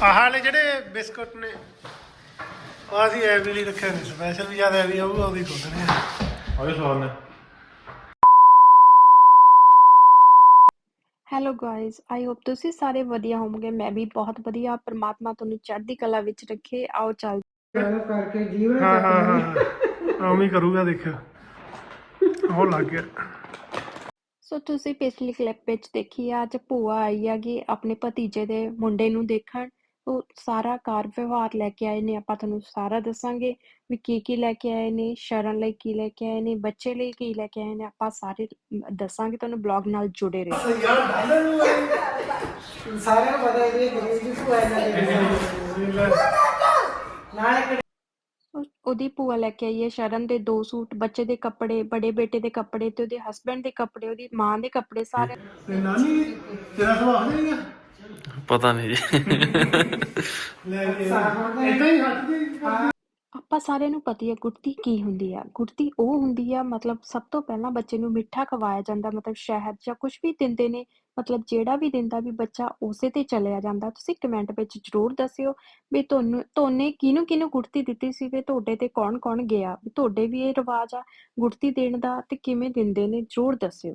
ਆਹ ਵਾਲੇ ਜਿਹੜੇ ਬਿਸਕੁਟ ਨੇ ਆਹ ਅਸੀਂ ਐਵੀ ਲਈ ਰੱਖਿਆ ਨੇ ਸਪੈਸ਼ਲ ਵੀ ਜ਼ਿਆਦਾ ਐਵੀ ਆਊਗਾ ਉਹਦੀ ਖੋਦਣੇ ਆ ਆਏ ਸਵਾਲ ਨੇ। ਹੈਲੋ ਗਾਇਜ਼ ਆਈ ਹੋਪ ਤੁਸੀਂ ਸਾਰੇ ਵਧੀਆ ਹੋਵੋਗੇ ਮੈਂ ਵੀ ਬਹੁਤ ਵਧੀਆ ਪ੍ਰਮਾਤਮਾ ਤੁਹਾਨੂੰ ਚੜ੍ਹਦੀ ਕਲਾ ਵਿੱਚ ਰੱਖੇ ਆਓ ਚੱਲ ਗੱਲ ਕਰਕੇ ਜੀਵਨ ਹਾਂ ਹਾਂ ਹਾਂ ਹਾਂ। ਉਵੇਂ ਹੀ ਕਰੂਗਾ ਦੇਖਿਓ ਉਹ ਲੱਗ ਗਿਆ। ਸੋ ਤੁਸੀਂ ਪਿਛਲੀ ਕਲਿੱਪ ਵਿੱਚ ਦੇਖੀ ਆ ਅੱਜ ਭੂਆ ਆਈ ਹੈਗੀ ਆਪਣੇ ਭਤੀਜੇ ਦੇ ਮੁੰਡੇ ਨੂੰ ਦੇਖਣ। ਉਹ ਸਾਰਾ ਕਾਰ ਵਿਵਹਾਰ ਲੈ ਕੇ ਆਏ ਨੇ ਆਪਾਂ ਤੁਹਾਨੂੰ ਸਾਰਾ ਦੱਸਾਂਗੇ ਵੀ ਕੀ ਕੀ ਲੈ ਕੇ ਆਏ ਨੇ ਸ਼ਰਨ ਲਈ ਕੀ ਲੈ ਕੇ ਆਏ ਨੇ ਬੱਚੇ ਲਈ ਕੀ ਲੈ ਕੇ ਆਏ ਨੇ ਆਪਾਂ ਸਾਰੇ ਦੱਸਾਂਗੇ ਤੁਹਾਨੂੰ ਬਲੌਗ ਨਾਲ ਜੁੜੇ ਰਹੋ। ਸਾਰਿਆਂ ਨੂੰ ਪਤਾ ਹੈ ਕਿ ਇਹ ਗਰੀਬ ਦੀ ਭੂਆ ਇਹਨਾਂ ਦੇ ਨਾਲੇ ਉਹ- ਉਹਦੀ ਭੂਆ ਲੈ ਕੇ ਆਈ ਹੈ ਸ਼ਰਨ ਦੇ ਦੋ ਸੂਟ ਬੱਚੇ ਦੇ ਕੱਪੜੇ ਬੜੇ ਬੇਟੇ ਦੇ ਕੱਪੜੇ ਤੇ ਉਹਦੇ ਹਸਬੰਡ ਦੇ ਕੱਪੜੇ ਉਹਦੀ ਮਾਂ ਦੇ ਕੱਪੜੇ ਸਾਰੇ। ਤੇ ਨਾਨੀ ਤੇਰਾ ਸੁਭਾਅ ਨਹੀਂ ਆ ਪਤਾ ਨਹੀਂ ਜੀ। ਆਪਾਂ ਸਾਰਿਆਂ ਨੂੰ ਪਤਾ ਹੀ ਹੈ ਗੁੜਤੀ ਕੀ ਹੁੰਦੀ ਆ। ਗੁੜਤੀ ਉਹ ਹੁੰਦੀ ਆ ਮਤਲਬ ਸਭ ਤੋਂ ਪਹਿਲਾਂ ਬੱਚੇ ਨੂੰ ਮਿੱਠਾ ਖਵਾਇਆ ਜਾਂਦਾ ਮਤਲਬ ਸ਼ਹਿਦ ਜਾਂ ਕੁਝ ਵੀ ਦਿੰਦੇ ਨੇ ਮਤਲਬ ਜਿਹੜਾ ਵੀ ਦਿੰਦਾ ਵੀ ਬੱਚਾ ਉਸੇ ਤੇ ਚਲਿਆ ਜਾਂਦਾ। ਤੁਸੀਂ ਕਮੈਂਟ ਵਿੱਚ ਜਰੂਰ ਦੱਸਿਓ ਵੀ ਤੁਹਾਨੂੰ ਤੁਹਾਨੇ ਕਿਹਨੂੰ ਕਿਹਨੂੰ ਗੁੜਤੀ ਦਿੱਤੀ ਸੀ ਤੇ ਤੁਹਾਡੇ ਤੇ ਕੌਣ ਕੌਣ ਗਿਆ ਵੀ ਤੁਹਾਡੇ ਵੀ ਇਹ ਰਿਵਾਜ ਆ ਗੁੜਤੀ ਦੇਣ ਦਾ ਤੇ ਕਿਵੇਂ ਦਿੰਦੇ ਨੇ ਜਰੂਰ ਦੱਸਿਓ।